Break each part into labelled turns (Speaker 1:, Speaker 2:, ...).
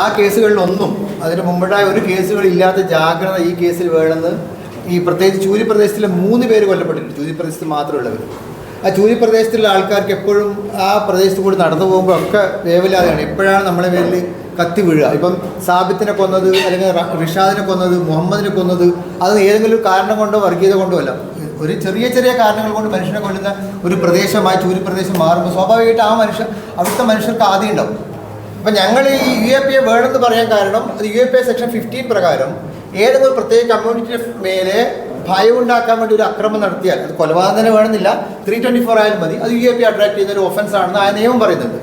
Speaker 1: ആ കേസുകളിലൊന്നും അതിന് മുമ്പുണ്ടായ ഒരു കേസുകളില്ലാത്ത ജാഗ്രത ഈ കേസിൽ വേണമെന്ന് ഈ പ്രത്യേകിച്ച് ചൂരി പ്രദേശത്തിലെ മൂന്ന് പേര് കൊല്ലപ്പെട്ടിട്ടുണ്ട്. ചൂരി പ്രദേശത്ത് മാത്രമുള്ളവർ ആ ചൂരി പ്രദേശത്തുള്ള ആൾക്കാർക്ക് എപ്പോഴും ആ പ്രദേശത്ത് കൂടി നടന്നു പോകുമ്പോൾ ഒക്കെ വേവലാതെയാണ് എപ്പോഴാണ് നമ്മളെ പേരിൽ കത്തി വീഴുക. ഇപ്പം സാബിത്തിനെ കൊന്നത് അല്ലെങ്കിൽ റിഷാദിനെ കൊന്നത് മുഹമ്മദിനെ കൊന്നത് അത് ഏതെങ്കിലും കാരണം കൊണ്ടോ വർഗീയത കൊണ്ടോ അല്ല. ഒരു ചെറിയ ചെറിയ കാരണങ്ങൾ കൊണ്ട് മനുഷ്യനെ കൊല്ലുന്ന ഒരു പ്രദേശമായി ചൂരി പ്രദേശം മാറുമ്പോൾ സ്വാഭാവികമായിട്ട് ആ മനുഷ്യർ അവിടുത്തെ മനുഷ്യർക്ക് ആദ്യം ഉണ്ടാവും. അപ്പം ഞങ്ങൾ ഈ യു എ പി എ വേണമെന്ന് പറയാൻ കാരണം അത് U A P A section fifteen പ്രകാരം ഏതെങ്കിലും പ്രത്യേക കമ്മ്യൂണിറ്റി മേലെ ഭയം ഉണ്ടാക്കാൻ വേണ്ടി ഒരു അക്രമം നടത്തിയാൽ അത് കൊലപാതകം വേണമെന്നില്ല. ത്രീ ട്വന്റി ഫോർ ആയാലും മതി. അത് യു എ പി അട്രാക്ട് ചെയ്യുന്ന ഒരു ഒഫൻസ് ആണെന്ന് ആ നിയമം പറയുന്നുണ്ട്.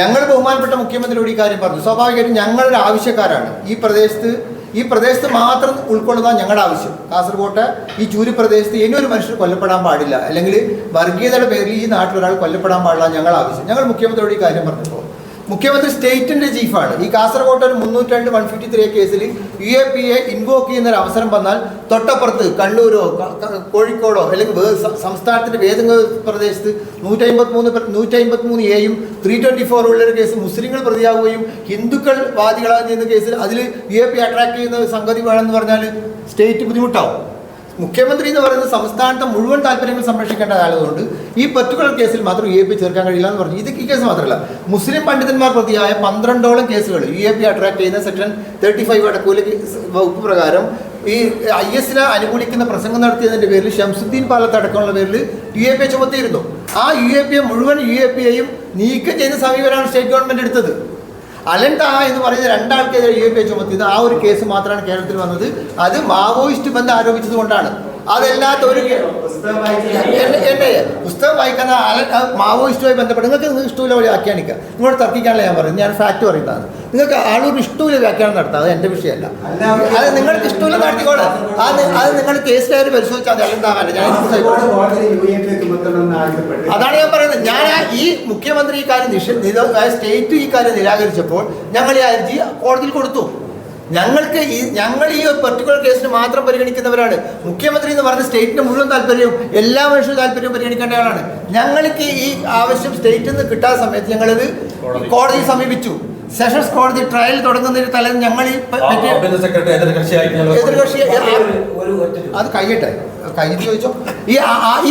Speaker 1: ഞങ്ങൾ ബഹുമാനപ്പെട്ട മുഖ്യമന്ത്രിയോട് ഈ കാര്യം പറഞ്ഞു. സ്വാഭാവികമായിട്ടും ഞങ്ങളൊരു ആവശ്യക്കാരാണ്. ഈ പ്രദേശത്ത് ഈ പ്രദേശത്ത് മാത്രം ഉൾക്കൊള്ളുന്ന ഞങ്ങളുടെ ആവശ്യം. കാസർഗോട്ട് ഈ ചൂരി പ്രദേശത്ത് ഇനി ഒരു മനുഷ്യർ കൊല്ലപ്പെടാൻ പാടില്ല. അല്ലെങ്കിൽ വർഗീയതയുടെ പേരിൽ ഈ നാട്ടിൽ ഒരാൾ കൊല്ലപ്പെടാൻ പാടില്ല ഞങ്ങളുടെ ആവശ്യം ഞങ്ങൾ മുഖ്യമന്ത്രിയോട് ഈ കാര്യം പറഞ്ഞപ്പോൾ മുഖ്യമന്ത്രി സ്റ്റേറ്റിന്റെ ചീഫാണ്. ഈ കാസർഗോഡ് ഒരു മുന്നൂറ്റി രണ്ട് വൺ ഫിഫ്റ്റി ത്രീ കേസിൽ U A P A invoke ചെയ്യുന്ന ഒരു അവസരം വന്നാൽ തൊട്ടപ്പുറത്ത് കണ്ണൂരോ കോഴിക്കോടോ അല്ലെങ്കിൽ സംസ്ഥാനത്തിന്റെ ഒരു പ്രദേശത്ത് നൂറ്റി അമ്പത്തി മൂന്ന് നൂറ്റി അമ്പത്തി മൂന്ന് എയും ത്രീ ട്വന്റി ഫോർ ഉള്ള ഒരു കേസ് മുസ്ലിങ്ങൾ പ്രതിയാവുകയും ഹിന്ദുക്കൾ വാദികളാകുന്ന കേസിൽ അതിൽ യു എ പി അട്രാക്ട് ചെയ്യുന്ന സംഗതി വേണമെന്ന് പറഞ്ഞാൽ സ്റ്റേറ്റ് ബുദ്ധിമുട്ടാവും. മുഖ്യമന്ത്രി എന്ന് പറയുന്നത് സംസ്ഥാനത്തെ മുഴുവൻ താല്പര്യങ്ങൾ സംരക്ഷിക്കേണ്ട ആയതുകൊണ്ട് ഈ പെർട്ടിക്കുലർ കേസിൽ മാത്രം യു എ പി ചേർക്കാൻ കഴിയില്ല എന്ന് പറഞ്ഞു. ഇത് ഈ കേസ് മാത്രമല്ല. മുസ്ലിം പണ്ഡിതന്മാർ പ്രതിയായ പന്ത്രണ്ടോളം കേസുകൾ യു എ പി അട്രാക്ട് ചെയ്യുന്ന സെക്ഷൻ തേർട്ടി ഫൈവ് അടക്കൂല വകുപ്പ് പ്രകാരം ഈ ഐ എസിനെ അനുകൂലിക്കുന്ന പ്രസംഗം നടത്തിയതിന്റെ പേരിൽ ഷംസുദ്ദീൻ പാലത്ത് അടക്കമുള്ള പേരിൽ യു എ പി ചുമത്തിയിരുന്നു. ആ യു എ പി മുഴുവൻ യു എ പി യെയും നീക്കം ചെയ്യുന്ന സമീപനമാണ് സ്റ്റേറ്റ് ഗവൺമെന്റ് എടുത്തത്. അലൻ താ എന്ന് പറയുന്ന രണ്ടാൾക്കെതിരെ യു എ പി ചുമത്തിയത് ആ ഒരു കേസ് മാത്രമാണ് കേരളത്തിൽ വന്നത്. അത് മാവോയിസ്റ്റ് ബന്ധം ആരോപിച്ചത് കൊണ്ടാണ്. അതല്ലാത്ത ഒരു എന്നെ പുസ്തകം വായിക്കുന്ന അലൻ മാവോയിസ്റ്റുമായി ബന്ധപ്പെട്ട് നിങ്ങൾക്ക് നിങ്ങൾക്ക് ഇഷ്ടമില്ല വഴി വ്യാഖ്യാനിക്കുക നിങ്ങളോട് തർക്കിക്കാനല്ല ഞാൻ പറയുന്നത് ഞാൻ ഫാക്ട് പറയുന്നതാണ്. നിങ്ങൾക്ക് ആളൊരു ഇഷ്ടമില്ല വ്യാഖ്യാനം നടത്താം. അത് എന്റെ വിഷയമല്ല. അത് നിങ്ങൾക്ക് ഇഷ്ടമില്ല നടത്തിക്കോളെ. അത് അത് നിങ്ങൾ കേസിലായാലും പരിശോധിച്ചാൽ അത് താഹാന്റെ ഞാൻ അതാണ് ഞാൻ പറയുന്നത്. ഞാൻ ആ ഈ മുഖ്യമന്ത്രി ഈ കാര്യം സ്റ്റേറ്റ് ഈ കാര്യം നിരാകരിച്ചപ്പോൾ ഞങ്ങൾ ഈ ഹർജി കോടതിയിൽ കൊടുത്തു. ഞങ്ങൾക്ക് ഈ ഞങ്ങൾ ഈ ഒരു പെർട്ടിക്കുലർ കേസിന് മാത്രം പരിഗണിക്കുന്നവരാണ്. മുഖ്യമന്ത്രി എന്ന് പറഞ്ഞ സ്റ്റേറ്റിന്റെ മുഴുവൻ താല്പര്യവും എല്ലാ മനുഷ്യരും താല്പര്യവും പരിഗണിക്കേണ്ട ആളാണ്. ഞങ്ങൾക്ക് ഈ ആവശ്യം സ്റ്റേറ്റിൽ നിന്ന് കിട്ടാത്ത സമയത്ത് ഞങ്ങളിത് കോടതിയെ സമീപിച്ചു. സെഷൻസ് കോടതി ട്രയൽ തുടങ്ങുന്നതിന് തലേന്ന് ഞങ്ങൾ ഈ എതിർകക്ഷി
Speaker 2: ഒരു
Speaker 1: അത് കഴിയട്ടെ. കഴിഞ്ഞിട്ട് ചോദിച്ചോ. ഈ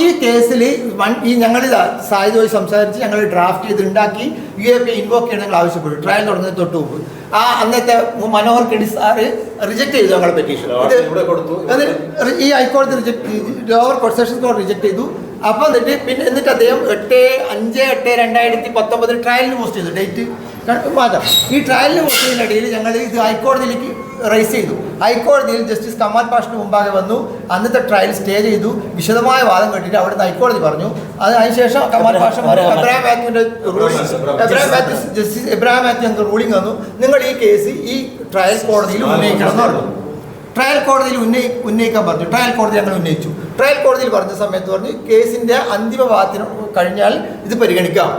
Speaker 1: ഈ കേസിൽ വൺ ഈ ഞങ്ങൾ സായുധമായി സംസാരിച്ച് ഞങ്ങൾ ഡ്രാഫ്റ്റ് ചെയ്ത് ഉണ്ടാക്കി യു എ പി ഇൻവോക്ക് ചെയ്യണം ഞങ്ങൾ ആവശ്യപ്പെട്ടു. ട്രയൽ തുടങ്ങുന്നതിന് തൊട്ട് മുമ്പ്. ആ അന്നത്തെ മനോഹർ കെടി സാറ് റിജക്ട് ചെയ്തു ഞങ്ങളുടെ പെറ്റീഷൻ ഈ ഹൈക്കോടതി റിജക്ട് ലോവർ കോർട്ട് സെഷൻസ് കോടതി റിജക്ട് ചെയ്തു. അപ്പോൾ എന്നിട്ട് പിന്നെ എന്നിട്ട് അദ്ദേഹം എട്ട് അഞ്ച് എട്ട് രണ്ടായിരത്തി പത്തൊമ്പതിൽ ട്രയലിന് പോസ്റ്റ് ചെയ്തു. ഡേറ്റ് മാറ്റാം. ഈ ട്രയലിന് പോസ്റ്റ് ചെയ്യുന്നതിനിടയിൽ ഞങ്ങൾ ഇത് ഹൈക്കോടതിയിലേക്ക് റൈസ് ചെയ്തു. ഹൈക്കോടതിയിൽ ജസ്റ്റിസ് കമാൽ പാഷിന് മുമ്പാകെ വന്നു. അന്നത്തെ ട്രയൽ സ്റ്റേ ചെയ്തു. വിശദമായ വാദം കേട്ടിട്ട് അവിടുന്ന് ഹൈക്കോടതി പറഞ്ഞു. അത് അതിനുശേഷം കമാൽ പാഷ എബ്രാഹിം മാത്യുവിന്റെ റൂളിംഗ് എബ്രാഹിം മാത്യു ജസ്റ്റിസ് എബ്രാഹിം മാത്യു ഞങ്ങൾക്ക് റൂളിംഗ് വന്നു. നിങ്ങൾ ഈ കേസ് ഈ ട്രയൽ കോടതിയിൽ ഉന്നയിക്കണം എന്ന് പറഞ്ഞു ട്രയൽ കോടതിയിൽ ഉന്നയി ഉന്നയിക്കാൻ പറഞ്ഞു. ട്രയൽ കോടതി ഞങ്ങൾ ഉന്നയിച്ചു. ട്രയൽ കോടതിയിൽ പറഞ്ഞ സമയത്ത് പറഞ്ഞു കേസിന്റെ അന്തിമ വാദത്തിന് കഴിഞ്ഞാൽ ഇത് പരിഗണിക്കാം.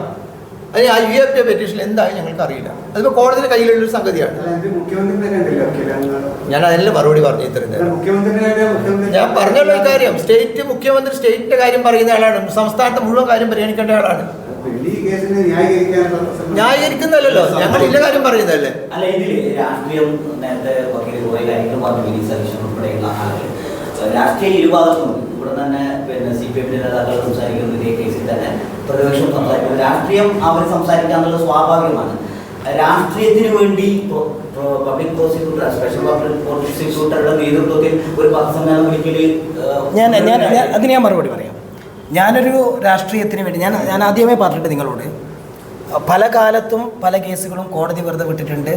Speaker 1: അതിന് ആ യു എഫ് പെറ്റീഷൻ എന്തായി ഞങ്ങൾക്ക് അറിയില്ല അതിപ്പോൾ കോടതിയുടെ കയ്യിലുള്ള ഒരു സംഗതിയാണ് ഞാൻ അതെല്ലാം മറുപടി പറഞ്ഞു
Speaker 3: തരുന്നത്
Speaker 1: ഞാൻ പറഞ്ഞുള്ള ഒരു കാര്യം സ്റ്റേറ്റ് മുഖ്യമന്ത്രി സ്റ്റേറ്റിന്റെ കാര്യം പറയുന്ന ആളാണ്. സംസ്ഥാനത്തെ മുഴുവൻ കാര്യം പരിഗണിക്കേണ്ട ആളാണ്. ന്യായീകരിക്കുന്നല്ലോ ഞങ്ങൾ ഇല്ല കാര്യം പറയുന്നതല്ലേ.
Speaker 2: അല്ല ഇതിൽ രാഷ്ട്രീയം നേരത്തെ വക്കീൽ കുറെ കാര്യങ്ങൾ പറഞ്ഞു വിനീത് ഉൾപ്പെടെയുള്ള ആളുകൾ രാഷ്ട്രീയ ഇരുഭാഗത്തും ഇവിടെ തന്നെ പിന്നെ സി പി എമ്മിന്റെ നേതാക്കൾ സംസാരിക്കുന്ന ഇതേ കേസിൽ തന്നെ. പ്രതിപക്ഷം സംസാരിക്കുന്നത് രാഷ്ട്രീയം അവർ സംസാരിക്കാന്നുള്ളത് സ്വാഭാവികമാണ്. രാഷ്ട്രീയത്തിന് വേണ്ടി പബ്ലിക് പ്രോസിക്യൂട്ടർ സ്പെഷ്യൽ പബ്ലിക് പ്രോസിക്യൂട്ടറുടെ നേതൃത്വത്തിൽ ഒരു പത്രസമ്മേളനം വിളിക്കൽ
Speaker 4: ഞാൻ ഞാൻ അതിന് ഞാൻ മറുപടി പറയാം. ഞാനൊരു രാഷ്ട്രീയത്തിന് വേണ്ടി ഞാൻ ഞാൻ ആദ്യമേ പറഞ്ഞിട്ട് നിങ്ങളോട് പല കാലത്തും പല കേസുകളും കോടതി വെറുതെ വിട്ടിട്ടുണ്ട്.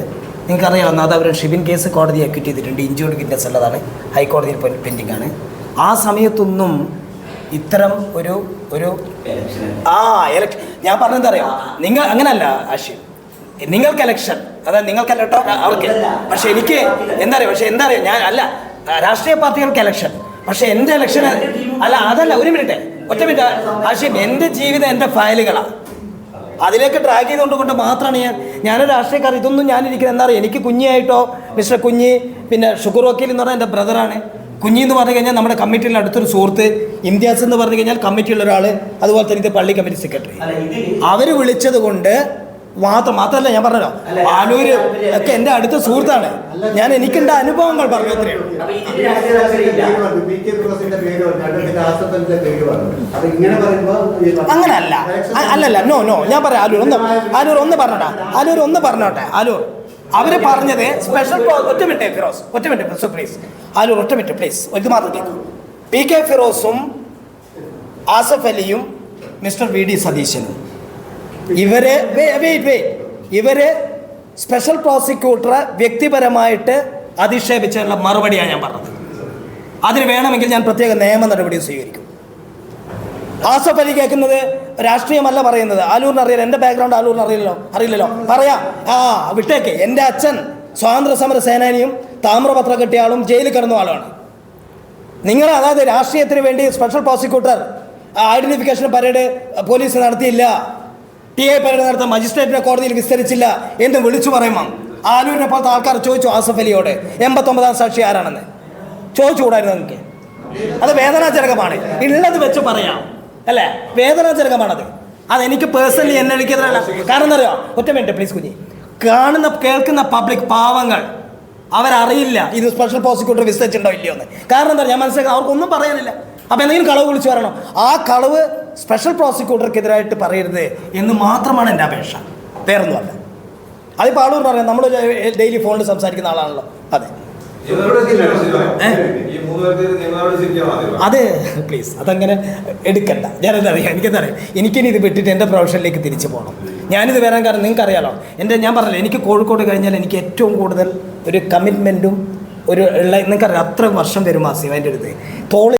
Speaker 4: നിങ്ങൾക്കറിയാം നാദാപുരം ഷിബിൻ കേസ് കോടതി അക്യൂറ്റ് ചെയ്തിട്ടുണ്ട്. ഇഞ്ചോർഡ് കിറ്റ്നസ് ഉള്ളതാണ്. ഹൈക്കോടതിയിൽ പെൻഡിംഗ് ആണ് ആ സമയത്തൊന്നും ഇത്തരം ഒരു ഒരു ആ എലക്ഷൻ ഞാൻ പറഞ്ഞത് അറിയാം നിങ്ങൾ അങ്ങനല്ല ആശയം നിങ്ങൾക്ക് എലക്ഷൻ അതായത് നിങ്ങൾക്ക് കേട്ടോ അവർക്ക് പക്ഷെ എനിക്ക് എന്താ അറിയാം പക്ഷെ എന്താ അറിയാം ഞാൻ അല്ല രാഷ്ട്രീയ പാർട്ടികൾക്ക് എലക്ഷൻ പക്ഷെ എന്റെ എലക്ഷൻ അല്ല അതല്ല ഒരു മിനിറ്റ് ഒറ്റ മിനിറ്റ് ആശയം എന്റെ ജീവിതം എന്റെ ഫയലുകളാണ് അതിലേക്ക് ട്രാക്ക് ചെയ്തുകൊണ്ട് കൊണ്ട് മാത്രമാണ് ഞാൻ ഞാനൊരു രാഷ്ട്രീയക്കാർ ഇതൊന്നും ഞാനിരിക്കുന്നത് എന്താ പറയുക എനിക്ക് കുഞ്ഞിയായിട്ടോ മിസ്റ്റർ കുഞ്ഞി പിന്നെ ഷുഗർ വക്കീൽ എന്ന് പറഞ്ഞാൽ എന്റെ ബ്രദറാണ് കുഞ്ഞി എന്ന് പറഞ്ഞു കഴിഞ്ഞാൽ നമ്മുടെ കമ്മിറ്റിയിൽ അടുത്തൊരു സുഹൃത്ത് ഇന്ത്യാസ് എന്ന് പറഞ്ഞു കഴിഞ്ഞാൽ കമ്മിറ്റിയുള്ള ഒരാൾ അതുപോലെ തന്നെ ഇത് പള്ളി കമ്മിറ്റി സെക്രട്ടറി അവർ വിളിച്ചത് കൊണ്ട് മാത്രം മാത്രമല്ല ഞാൻ പറഞ്ഞല്ലോ. ആലൂര് ഒക്കെ എന്റെ അടുത്ത സുഹൃത്താണ്. ഞാൻ എനിക്കുണ്ട അനുഭവങ്ങൾ പറഞ്ഞു അങ്ങനല്ല. അല്ലല്ല നോ നോ ഞാൻ പറയാം ആലൂർ ഒന്ന് ആലൂർ ഒന്ന് പറഞ്ഞോട്ടെ. ആലൂർ ഒന്ന് പറഞ്ഞോട്ടെ. ആലൂർ അവർ പറഞ്ഞത് സ്പെഷ്യൽ ഒറ്റ മിനിറ്റ് ഫിറോസ്. ഒറ്റ മിനിറ്റ് പ്ലീസ് ആലൂർ ഒറ്റ മിനിറ്റ് പ്ലീസ് ഒരു മാത്രം കേൾക്കും. പി കെ ഫിറോസും ആസഫ് അലിയും മിസ്റ്റർ വി ഡി സതീശനും. ഇവരെ ഇവർ സ്പെഷ്യൽ പ്രോസിക്യൂട്ടറെ വ്യക്തിപരമായിട്ട് അധിക്ഷേപിച്ചതിനുള്ള മറുപടിയാണ് ഞാൻ പറഞ്ഞത്. അതിന് വേണമെങ്കിൽ ഞാൻ പ്രത്യേക നിയമ നടപടി സ്വീകരിക്കും. ആസഫ് അലി കേൾക്കുന്നത് രാഷ്ട്രീയമല്ല പറയുന്നത്. ആലൂരിന് അറിയില്ല. എന്റെ ബാക്ക്ഗ്രൗണ്ട് ആലൂരിന് അറിയില്ലല്ലോ. അറിയില്ലല്ലോ. പറയാം. ആ വിട്ടേക്ക്. എന്റെ അച്ഛൻ സ്വാതന്ത്ര്യ സമര സേനാനിയും താമ്രപത്ര കെട്ടിയ ആളും ജയിലിൽ കിടന്ന ആളാണ് നിങ്ങൾ അതായത് രാഷ്ട്രീയത്തിന് വേണ്ടി special prosecutor identification parade police നടത്തിയില്ല. ടി എ പരേഡ് നടത്താൻ മജിസ്ട്രേറ്റിനെ കോടതിയിൽ വിസ്തരിച്ചില്ല എന്ന് വിളിച്ചു പറയുമ്പോൾ ആലൂരിനെ പോലത്തെ ആൾക്കാർ ചോദിച്ചു ആസഫ് അലിയോട് എൺപത്തൊമ്പതാം സാക്ഷി ആരാണെന്ന്? ചോദിച്ചുകൂടായിരുന്നു നിങ്ങൾക്ക്. അത് വേദനാജനകമാണ്. ഉള്ളത് വെച്ച് പറയാം. അല്ലേ? വേദനാജനകമാണത്. അതെനിക്ക് പേഴ്സണലി എന്നെ എനിക്കെതിരല്ല കാരണം എന്താ അറിയോ ഒറ്റ മിനിറ്റ് പ്ലീസ് കുഞ്ഞി. കാണുന്ന കേൾക്കുന്ന പബ്ലിക് പാവങ്ങൾ അവരറിയില്ല ഇത് സ്പെഷ്യൽ പ്രോസിക്യൂട്ടർ വിസ്തരിച്ചിട്ടുണ്ടോ ഇല്ലയോ എന്ന് കാരണം എന്താ ഞാൻ മനസ്സിലാക്കുന്നത് അവർക്കൊന്നും പറയാനില്ല. അപ്പോൾ എന്തെങ്കിലും കളവ് വിളിച്ചു പറയണം? ആ കളവ് സ്പെഷ്യൽ പ്രോസിക്യൂട്ടർക്കെതിരായിട്ട് പറയരുത് എന്ന് മാത്രമാണ് എന്റെ അപേക്ഷ. വേറൊന്നുമല്ല അതിപ്പോൾ ആളൂർ പറയാം നമ്മൾ ഡെയിലി ഫോണിൽ സംസാരിക്കുന്ന ആളാണല്ലോ. അതെ. അതെ പ്ലീസ് അതങ്ങനെ എടുക്കണ്ട. ഞാനെന്തറിയാം അറിയാം എനിക്കെന്താ അറിയാം എനിക്കിനി ഇത് വിട്ടിട്ട് എന്റെ പ്രൊഫഷനിലേക്ക് തിരിച്ചു പോകണം ഞാനിത് വരാൻ കാരണം നിങ്ങൾക്ക് അറിയാലോ എന്റെ ഞാൻ പറഞ്ഞില്ല എനിക്ക് കോഴിക്കോട് കഴിഞ്ഞാൽ എനിക്ക് ഏറ്റവും കൂടുതൽ ഒരു കമ്മിറ്റ്മെന്റും ഒരു ഉള്ള നിങ്ങൾക്കറിയാം അത്ര വർഷം വരും മാസം അതിന്റെ അടുത്ത് തോൾ